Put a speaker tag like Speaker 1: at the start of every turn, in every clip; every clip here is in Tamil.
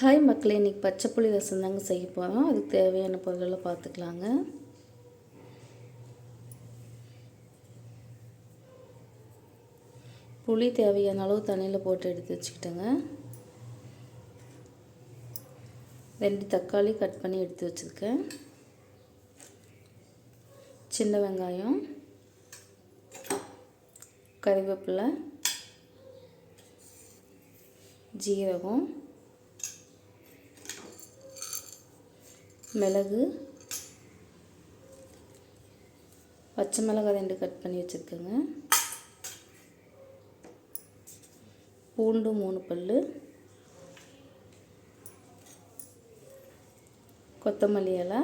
Speaker 1: ஹாய் மக்களே. இன்றைக்கி பச்சை புளி ரசம் தாங்க செய்ய போகிறோம் அதுக்கு தேவையான பொருளை பார்த்துக்கலாங்க. புளி தேவையான அளவு தண்ணியில் போட்டு எடுத்து வச்சுக்கிட்டேங்க. ரெண்டு தக்காளி கட் பண்ணி எடுத்து வச்சுருக்கேன். சின்ன வெங்காயம் கறிவேப்பிலை ஜீரகம் மிளகு பச்சை மிளகாய் ரெண்டு கட் பண்ணி வச்சுருக்கேங்க. பூண்டு மூணு பல் கொத்தமல்லி இலை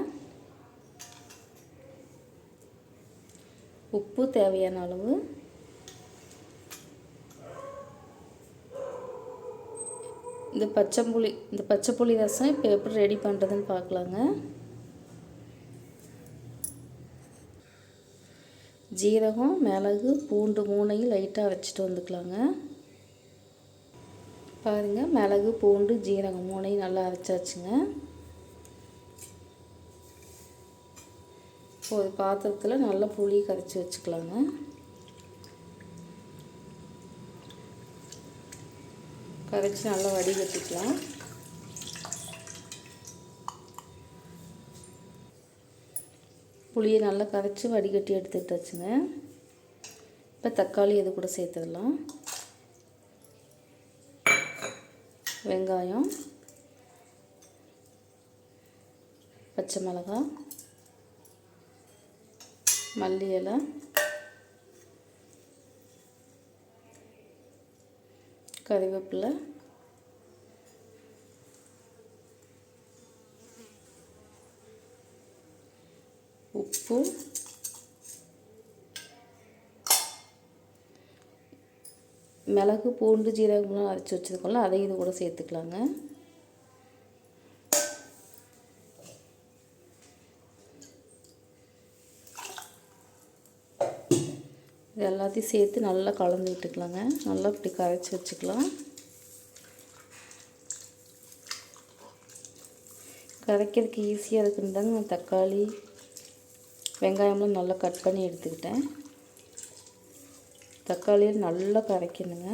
Speaker 1: உப்பு தேவையான அளவு இந்த பச்சை புளி இந்த பச்சை புளி ரசம் இப்போ எப்படி ரெடி பண்ணுறதுன்னு பார்க்கலாங்க. ஜீரகம் மிளகு பூண்டு மூணையும் லைட்டாக வச்சுட்டு வந்துக்கலாங்க. பாருங்கள் மிளகு பூண்டு ஜீரகம் மூணையும் நல்லா அரைச்சாச்சுங்க. ஒரு பாத்திரத்தில் நல்லா புளி கரைச்சி வச்சுக்கலாங்க. கரைச்சி நல்லா வடிகட்டிக்கலாம் புளியை நல்லா கரைச்சி வடிகட்டி எடுத்துக்கிட்டாச்சுங்க இப்போ தக்காளி இது கூட சேர்த்துடலாம். வெங்காயம். பச்சை மிளகாய். மல்லி இலை. கறிவேப்பிலை. உப்பு. மிளகு பூண்டு ஜீரகம்லாம் அரைச்சி வச்சுருக்கோம்ல அதை இது கூட சேர்த்துக்கலாங்க. இது எல்லாத்தையும் சேர்த்து நல்லா கலந்து விட்டுக்கலாங்க. நல்லா இப்படி கரைச்சி வச்சுக்கலாம். கரைக்கிறதுக்கு ஈஸியாக இருக்குன்னு தாங்க நான் தக்காளி வெங்காயம்லாம் நல்லா கட் பண்ணி எடுத்துக்கிட்டேன். தக்காளியை நல்லா கரைக்கணுங்க.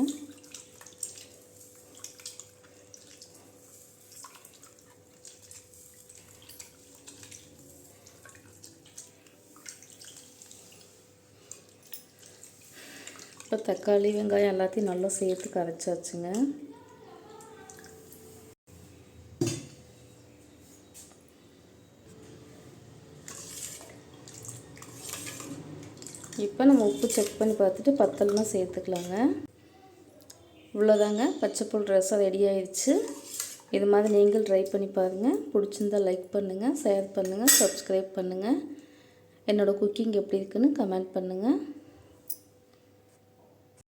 Speaker 1: இப்போ தக்காளி வெங்காயம் எல்லாத்தையும் நல்லா சேர்த்து கரைச்சாச்சுங்க. இப்போ நம்ம உப்பு செக் பண்ணி பார்த்துட்டு பத்தல்லாம் சேர்த்துக்கலாங்க. இவ்வளோதாங்க. பச்சைப்புல் ரசம் ரெடி ஆயிடுச்சு இது மாதிரி நீங்கள் ட்ரை பண்ணி பாருங்கள் பிடிச்சிருந்தா லைக் பண்ணுங்கள் ஷேர் பண்ணுங்கள் சப்ஸ்கிரைப் பண்ணுங்கள் என்னோடய குக்கிங் எப்படி இருக்குன்னு கமெண்ட் பண்ணுங்கள்